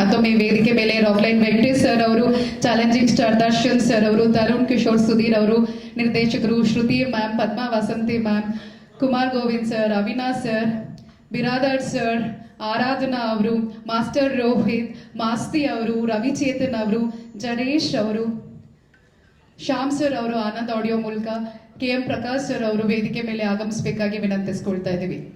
ಮತ್ತೊಮ್ಮೆ ವೇದಿಕೆ ಮೇಲೆ ರಾಕ್ಲೈನ್ ವೆಂಕಟೇಶ್ ಸರ್ ಅವರು, ಚಾಲೆಂಜಿಂಗ್ ಸ್ಟಾರ್ ದರ್ಶನ್ ಸರ್ ಅವರು, ತರುಣ್ ಕಿಶೋರ್ ಸುಧೀರ್ ಅವರು, ನಿರ್ದೇಶಕರು Shruti ma'am, Padma Vasanthi ma'am, Kumar Govind sir Avinash sir, Biradar sir, Aradhana ಅವರು, ಮಾಸ್ಟರ್ ರೋಹಿತ್, ಮಾಸ್ತಿ ಅವರು, ರವಿಚೇತನ್ ಅವರು ಜನೇಶ್ ಅವರು, ಶ್ಯಾಮ್ ಸರ್ ಅವರು, ಆನಂದ್ ಆಡಿಯೋ ಮೂಲಕ, ಕೆ ಎಂ ಪ್ರಕಾಶ್ ಸರ್ ಅವರು ವೇದಿಕೆ ಮೇಲೆ ಆಗಮಿಸಬೇಕಾಗಿ ವಿನಂತಿಸ್ಕೊಳ್ತಾ ಇದ್ದೀವಿ.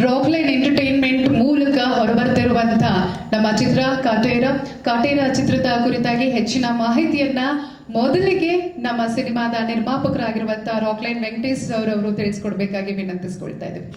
ರಾಕ್ಲೈನ್ ಎಂಟರ್ಟೈನ್ಮೆಂಟ್ ಮೂಲಕ ಹೊರಬರ್ತಿರುವಂತಹ ನಮ್ಮ ಚಿತ್ರ ಕಾಟೇರ ಕಾಟೇರ ಚಿತ್ರದ ಕುರಿತಾಗಿ ಹೆಚ್ಚಿನ ಮಾಹಿತಿಯನ್ನ ಮೊದಲಿಗೆ ನಮ್ಮ ಸಿನಿಮಾದ ನಿರ್ಮಾಪಕರಾಗಿರುವಂತಹ ರಾಕ್ಲೈನ್ ವೆಂಕಟೇಶ್ ಅವರವರು ತಿಳಿಸ್ಕೊಡ್ಬೇಕಾಗಿ ವಿನಂತಿಸ್ಕೊಳ್ತಾ ಇದ್ದೀವಿ.